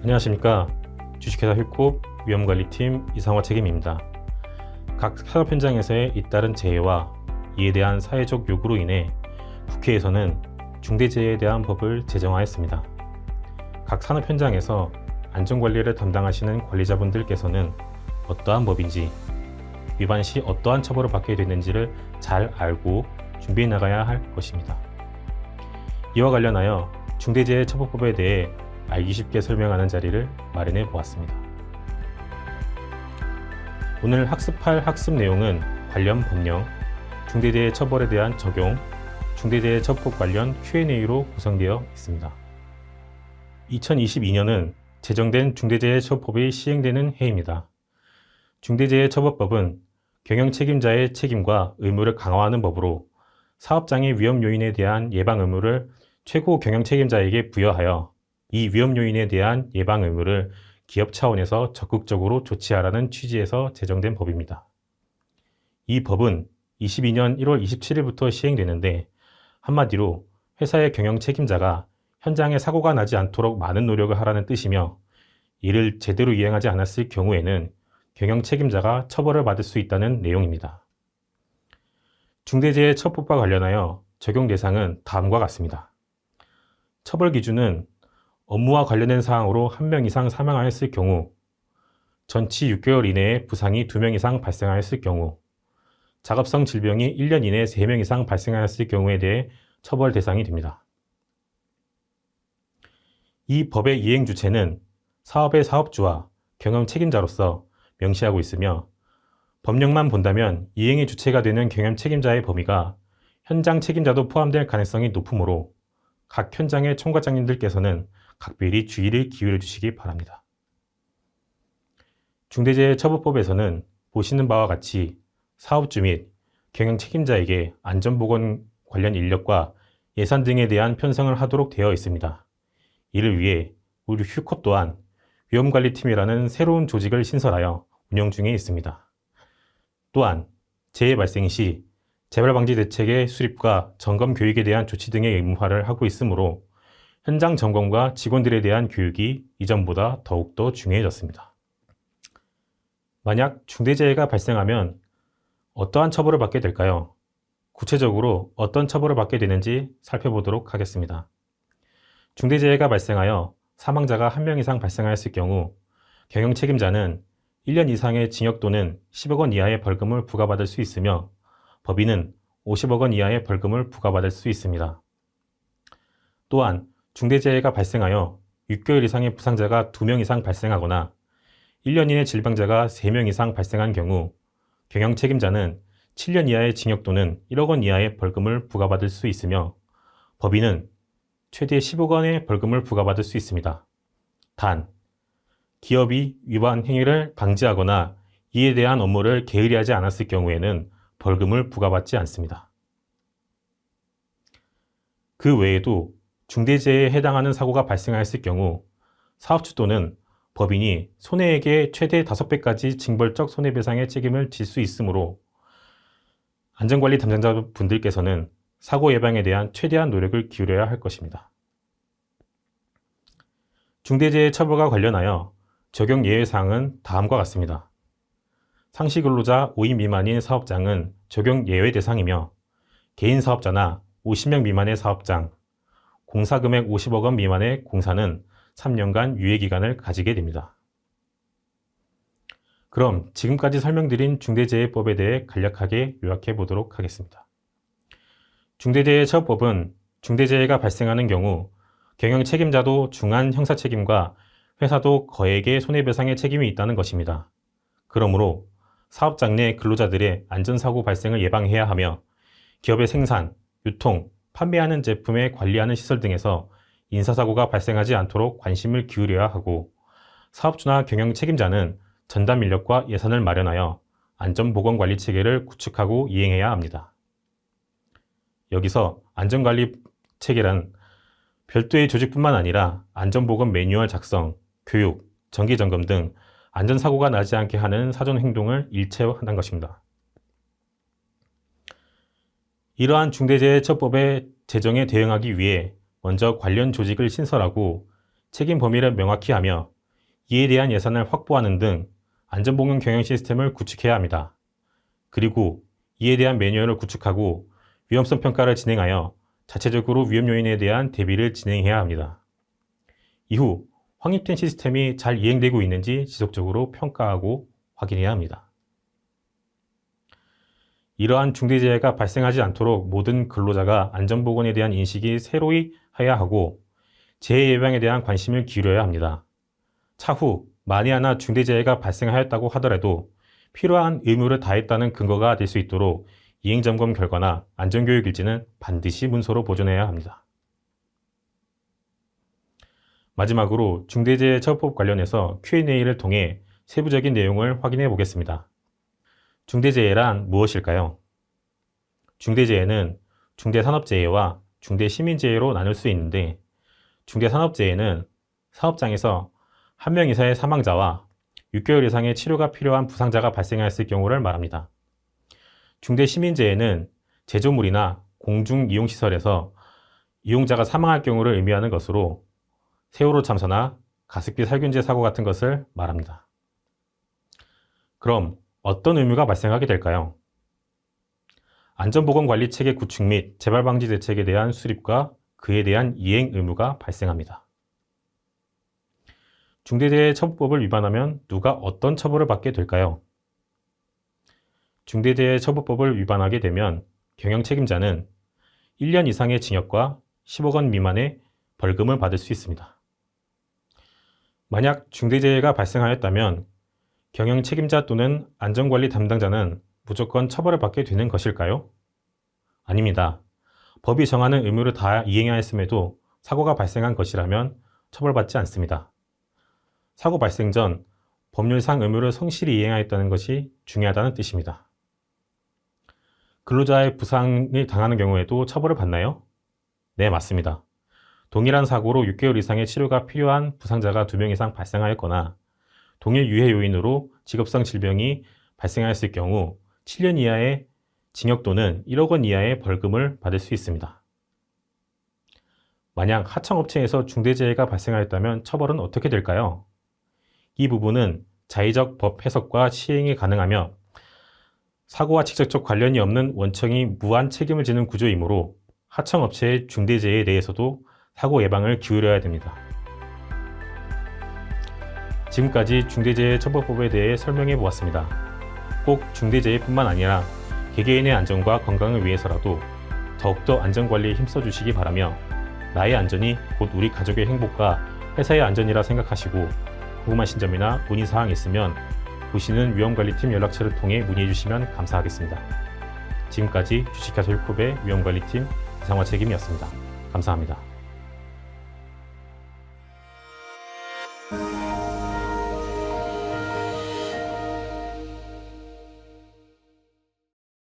안녕하십니까 주식회사 힐콥 위험관리팀 이상화 책임입니다. 각 산업 현장에서의 잇따른 재해와 이에 대한 사회적 요구로 인해 국회에서는 중대재해에 대한 법을 제정하였습니다. 각 산업 현장에서 안전관리를 담당하시는 관리자분들께서는 어떠한 법인지 위반 시 어떠한 처벌을 받게 되는지를 잘 알고 준비해 나가야 할 것입니다. 이와 관련하여 중대재해처벌법에 대해 알기 쉽게 설명하는 자리를 마련해 보았습니다. 오늘 학습할 학습 내용은 관련 법령, 중대재해 처벌에 대한 적용, 중대재해 처벌 관련 Q&A로 구성되어 있습니다. 2022년은 제정된 중대재해처벌법이 시행되는 해입니다. 중대재해처벌법은 경영 책임자의 책임과 의무를 강화하는 법으로 사업장의 위험 요인에 대한 예방 의무를 최고 경영 책임자에게 부여하여 이 위험 요인에 대한 예방 의무를 기업 차원에서 적극적으로 조치하라는 취지에서 제정된 법입니다. 이 법은 22년 1월 27일부터 시행되는데 한마디로 회사의 경영 책임자가 현장에 사고가 나지 않도록 많은 노력을 하라는 뜻이며 이를 제대로 이행하지 않았을 경우에는 경영 책임자가 처벌을 받을 수 있다는 내용입니다. 중대재해처벌과 관련하여 적용 대상은 다음과 같습니다. 처벌 기준은 업무와 관련된 사항으로 한 명 이상 사망하였을 경우, 전치 6개월 이내에 부상이 2명 이상 발생하였을 경우, 작업성 질병이 1년 이내에 3명 이상 발생하였을 경우에 대해 처벌 대상이 됩니다. 이 법의 이행 주체는 사업의 사업주와 경영 책임자로서 명시하고 있으며 법령만 본다면 이행의 주체가 되는 경영 책임자의 범위가 현장 책임자도 포함될 가능성이 높으므로 각 현장의 총괄장님들께서는 각별히 주의를 기울여 주시기 바랍니다. 중대재해처벌법에서는 보시는 바와 같이 사업주 및 경영 책임자에게 안전보건 관련 인력과 예산 등에 대한 편성을 하도록 되어 있습니다. 이를 위해 우리 휴컵 또한 위험관리팀이라는 새로운 조직을 신설하여 운영 중에 있습니다. 또한 재해 발생 시 재발 방지 대책의 수립과 점검 교육에 대한 조치 등의 의무화를 하고 있으므로 현장 점검과 직원들에 대한 교육이 이전보다 더욱더 중요해졌습니다. 만약 중대재해가 발생하면 어떠한 처벌을 받게 될까요? 구체적으로 어떤 처벌을 받게 되는지 살펴보도록 하겠습니다. 중대재해가 발생하여 사망자가 한명 이상 발생하였을 경우 경영 책임자는 1년 이상의 징역 또는 10억 원 이하의 벌금을 부과받을 수 있으며 법인은 50억 원 이하의 벌금을 부과받을 수 있습니다. 또한 중대재해가 발생하여 6개월 이상의 부상자가 2명 이상 발생하거나 1년 이내 질병자가 3명 이상 발생한 경우 경영 책임자는 7년 이하의 징역 또는 1억 원 이하의 벌금을 부과받을 수 있으며 법인은 최대 10억 원의 벌금을 부과받을 수 있습니다. 단, 기업이 위반 행위를 방지하거나 이에 대한 업무를 게을리하지 않았을 경우에는 벌금을 부과받지 않습니다. 그 외에도 중대재해에 해당하는 사고가 발생하였을 경우 사업주 또는 법인이 손해액의 최대 5배까지 징벌적 손해배상의 책임을 질 수 있으므로 안전관리 담당자 분들께서는 사고 예방에 대한 최대한 노력을 기울여야 할 것입니다. 중대재해 처벌과 관련하여 적용 예외사항은 다음과 같습니다. 상시 근로자 5인 미만인 사업장은 적용 예외 대상이며 개인 사업자나 50명 미만의 사업장, 공사 금액 50억 원 미만의 공사는 3년간 유예 기간을 가지게 됩니다. 그럼 지금까지 설명드린 중대재해법에 대해 간략하게 요약해 보도록 하겠습니다. 중대재해처벌법은 중대재해가 발생하는 경우 경영 책임자도 중한 형사 책임과 회사도 거액의 손해배상의 책임이 있다는 것입니다. 그러므로 사업장 내 근로자들의 안전사고 발생을 예방해야 하며 기업의 생산, 유통, 판매하는 제품의 관리하는 시설 등에서 인사사고가 발생하지 않도록 관심을 기울여야 하고 사업주나 경영 책임자는 전담 인력과 예산을 마련하여 안전보건관리 체계를 구축하고 이행해야 합니다. 여기서 안전관리 체계란 별도의 조직뿐만 아니라 안전보건 매뉴얼 작성, 교육, 정기점검 등 안전사고가 나지 않게 하는 사전 행동을 일체화한 것입니다. 이러한 중대재해처벌법의 제정에 대응하기 위해 먼저 관련 조직을 신설하고 책임 범위를 명확히 하며 이에 대한 예산을 확보하는 등 안전보건 경영 시스템을 구축해야 합니다. 그리고 이에 대한 매뉴얼을 구축하고 위험성 평가를 진행하여 자체적으로 위험 요인에 대한 대비를 진행해야 합니다. 이후 확립된 시스템이 잘 이행되고 있는지 지속적으로 평가하고 확인해야 합니다. 이러한 중대재해가 발생하지 않도록 모든 근로자가 안전보건에 대한 인식이 새로이 해야 하고 재해 예방에 대한 관심을 기울여야 합니다. 차후 만에 하나 중대재해가 발생하였다고 하더라도 필요한 의무를 다했다는 근거가 될 수 있도록 이행점검 결과나 안전교육 일지는 반드시 문서로 보존해야 합니다. 마지막으로 중대재해처벌법 관련해서 Q&A를 통해 세부적인 내용을 확인해 보겠습니다. 중대재해란 무엇일까요? 중대재해는 중대산업재해와 중대시민재해로 나눌 수 있는데 중대산업재해는 사업장에서 한 명 이상의 사망자와 6개월 이상의 치료가 필요한 부상자가 발생하였을 경우를 말합니다. 중대시민재해는 제조물이나 공중이용시설에서 이용자가 사망할 경우를 의미하는 것으로 세월호 참사나 가습기 살균제 사고 같은 것을 말합니다. 그럼 어떤 의무가 발생하게 될까요? 안전보건관리 체계 구축 및 재발 방지 대책에 대한 수립과 그에 대한 이행 의무가 발생합니다. 중대재해처벌법을 위반하면 누가 어떤 처벌을 받게 될까요? 중대재해처벌법을 위반하게 되면 경영 책임자는 1년 이상의 징역과 10억 원 미만의 벌금을 받을 수 있습니다. 만약 중대재해가 발생하였다면 경영 책임자 또는 안전관리 담당자는 무조건 처벌을 받게 되는 것일까요? 아닙니다. 법이 정하는 의무를 다 이행해야 했음에도 사고가 발생한 것이라면 처벌받지 않습니다. 사고 발생 전 법률상 의무를 성실히 이행하였다는 것이 중요하다는 뜻입니다. 근로자의 부상이 당하는 경우에도 처벌을 받나요? 네, 맞습니다. 동일한 사고로 6개월 이상의 치료가 필요한 부상자가 2명 이상 발생하였거나 동일 유해 요인으로 직업성 질병이 발생하였을 경우 7년 이하의 징역 또는 1억 원 이하의 벌금을 받을 수 있습니다. 만약 하청업체에서 중대재해가 발생하였다면 처벌은 어떻게 될까요? 이 부분은 자의적 법 해석과 시행이 가능하며 사고와 직접적 관련이 없는 원청이 무한 책임을 지는 구조이므로 하청업체의 중대재해에 대해서도 사고 예방을 기울여야 됩니다. 지금까지 중대재해처벌법에 대해 설명해 보았습니다. 꼭 중대재해뿐만 아니라 개개인의 안전과 건강을 위해서라도 더욱더 안전관리에 힘써 주시기 바라며 나의 안전이 곧 우리 가족의 행복과 회사의 안전이라 생각하시고 궁금하신 점이나 문의사항 있으면 보시는 위험관리팀 연락처를 통해 문의해 주시면 감사하겠습니다. 지금까지 주식회사 율컵의 위험관리팀 이상화 책임이었습니다. 감사합니다.